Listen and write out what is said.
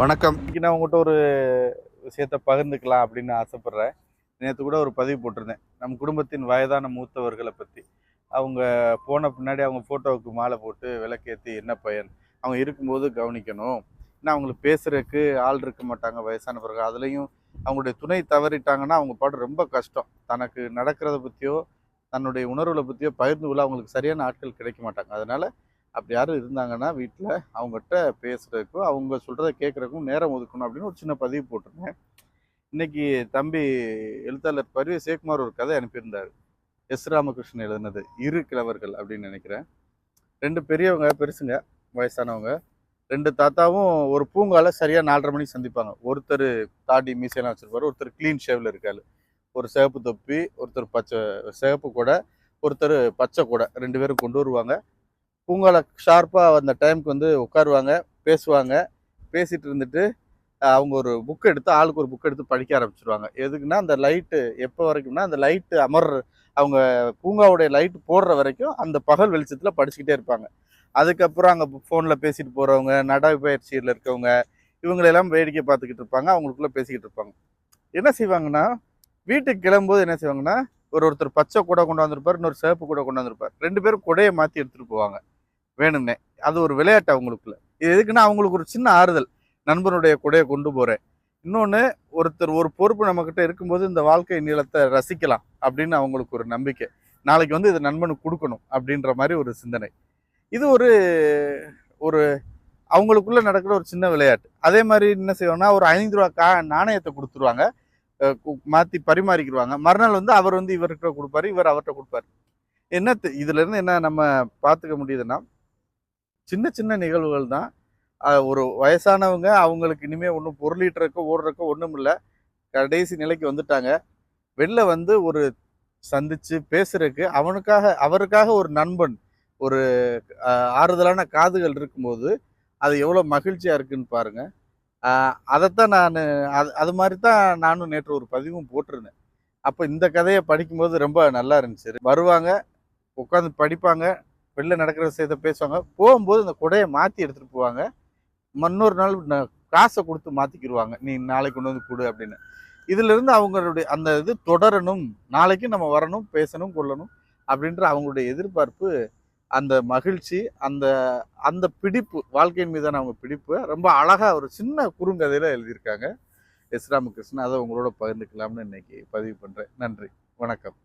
வணக்கம். இன்னைக்கு நான் உங்கள்கிட்ட ஒரு விஷயத்தை பகிர்ந்துக்கலாம் அப்படின்னு ஆசைப்பட்றேன். நேற்று கூட ஒரு பதிவு போட்டிருந்தேன். நம் குடும்பத்தின் வயதான மூத்தவர்களை பற்றி அவங்க போன பின்னாடி அவங்க ஃபோட்டோவுக்கு மாலை போட்டு விளக்கேற்றி என்ன பயன்? அவங்க இருக்கும்போது கவனிக்கணும். ஏன்னா அவங்களுக்கு பேசுகிறதுக்கு ஆள் இருக்க மாட்டாங்க வயசானவர்கள் அதுலேயும் அவங்களுடைய துணை தவறிட்டாங்கன்னா அவங்க பாட்டு ரொம்ப கஷ்டம். தனக்கு நடக்கிறத பற்றியோ தன்னுடைய உணர்வுகளை பற்றியோ பகிர்ந்து கொள்ள அவங்களுக்கு சரியான ஆட்கள் கிடைக்க மாட்டாங்க. அதனால் அப்படி யாரும் இருந்தாங்கன்னா வீட்டில் அவங்ககிட்ட பேசுகிறதுக்கும் அவங்க சொல்கிறத கேட்குறதுக்கும் நேரம் ஒதுக்கணும் அப்படின்னு ஒரு சின்ன பதிவு போட்டிருந்தேன். இன்றைக்கி தம்பி எழுத்தாளர் பரிவ சேகுமார் ஒரு கதை அனுப்பியிருந்தார். எஸ் ராமகிருஷ்ணன் எழுதினது இரு கிழவர்கள் அப்படின்னு நினைக்கிறேன். ரெண்டு பெரியவங்க பெருசுங்க வயசானவங்க. ரெண்டு தாத்தாவும் ஒரு பூங்கால சரியாக நாலரை மணிக்கு சந்திப்பாங்க. ஒருத்தர் தாடி மீசையெல்லாம் வச்சுருப்பாரு ஒருத்தர் க்ளீன் ஷேவில் இருக்காரு. ஒரு சிகப்பு தொப்பி ஒருத்தர் பச்சை சிகப்பு கூட ஒருத்தர் பச்சை கூட ரெண்டு பேரும் கொண்டு வருவாங்க. பூங்காவில் ஷார்ப்பாக அந்த டைமுக்கு வந்து உட்காருவாங்க பேசுவாங்க. பேசிகிட்டு இருந்துட்டு அவங்க ஒரு புக் எடுத்து ஆளுக்கு ஒரு புக் எடுத்து படிக்க ஆரம்பிச்சிருவாங்க. எதுக்குன்னா அந்த லைட்டு எப்போ வரைக்கும்னா அந்த லைட்டு அமர் அவங்க பூங்காவுடைய லைட் போடுற வரைக்கும் அந்த பகல் வெளிச்சத்தில் படிச்சுக்கிட்டே இருப்பாங்க. அதுக்கப்புறம் அங்கே ஃபோனில் பேசிட்டு போகிறவங்க நடைப்பயிற்சியில் இருக்கவங்க இவங்களெல்லாம் வேடிக்கை பார்த்துக்கிட்டு இருப்பாங்க அவங்களுக்குள்ளே பேசிக்கிட்டு இருப்பாங்க. என்ன செய்வாங்கன்னா வீட்டுக்கு கிளம்பும்போது என்ன செய்வாங்கன்னா ஒரு ஒருத்தர் பச்சை கூட கொண்டு வந்திருப்பார் இன்னொரு சிவப்பு கூட கொண்டு வந்திருப்பார். ரெண்டு பேரும் குடையை மாற்றி எடுத்துகிட்டு போவாங்க. வேணும்னே. அது ஒரு விளையாட்டு அவங்களுக்குள்ள இது எதுக்குன்னா அவங்களுக்கு ஒரு சின்ன ஆறுதல். நண்பனுடைய குடையை கொண்டு போகிறேன் இன்னொன்று ஒருத்தர் ஒரு பொறுப்பு நம்மக்கிட்ட இருக்கும்போது இந்த வாழ்க்கை நீளத்தை ரசிக்கலாம் அப்படின்னு அவங்களுக்கு ஒரு நம்பிக்கை. நாளைக்கு வந்து இது நண்பனுக்கு கொடுக்கணும் அப்படின்ற மாதிரி ஒரு சிந்தனை. இது ஒரு ஒரு அவங்களுக்குள்ளே நடக்கிற ஒரு சின்ன விளையாட்டு. அதே மாதிரி என்ன செய்வாங்கன்னா ஒரு ஐந்து ரூபா கா நாணயத்தை கொடுத்துருவாங்க. மாற்றி கு- பரிமாறிக்கிடுவாங்க மறுநாள் வந்து அவர் வந்து இவர்கிட்ட கொடுப்பாரு இவர் அவர்கிட்ட கொடுப்பாரு. என்ன இதுலேருந்து என்ன நம்ம பார்த்துக்க முடியுதுன்னா சின்ன சின்ன நிகழ்வுகள் தான். ஒரு வயசானவங்க அவங்களுக்கு இனிமேல் ஒன்றும் பொருளீட்டுறக்கோ ஓடுறக்கோ ஒன்றும் இல்லை. கடைசி நிலைக்கு வந்துட்டாங்க. வெளில வந்து ஒரு சந்திச்சு பேசுறதுக்கு அவனுக்காக அவருக்காக ஒரு நண்பன் ஒரு ஆறுதலான காதுகள் இருக்கும்போது அது எவ்வளோ மகிழ்ச்சியாக இருக்குன்னு பாருங்கள் அதைத்தான் நான் அது அது மாதிரி தான் நானும் நேற்று ஒரு பதிவும் போட்டிருந்தேன். அப்போ இந்த கதையை படிக்கும்போது ரொம்ப நல்லா இருந்துச்சு. வருவாங்க உட்காந்து படிப்பாங்க. வெளில நடக்கிற விஷயத்த பேசுவாங்க. போகும்போது அந்த குடையை மாற்றி எடுத்துகிட்டு போவாங்க. இன்னொரு நாள் காசை கொடுத்து மாற்றிக்கிடுவாங்க நீ நாளைக்கு கொண்டு வந்து கொடு அப்படின்னு. இதிலிருந்து அவங்களுடைய அந்த இது தொடரணும். நாளைக்கு நம்ம வரணும் பேசணும் கொள்ளணும் அப்படின்ற அவங்களுடைய எதிர்பார்ப்பு அந்த மகிழ்ச்சி அந்த அந்த பிடிப்பு வாழ்க்கையின் மீதான அவங்க பிடிப்பு ரொம்ப அழகாக ஒரு சின்ன குறுங்கதையில் எழுதியிருக்காங்க. எஸ். ராமகிருஷ்ணன். அதை உங்களோட பகிர்ந்துக்கலாம்னு இன்னைக்கு பதிவு பண்ணுறேன் நன்றி. வணக்கம்.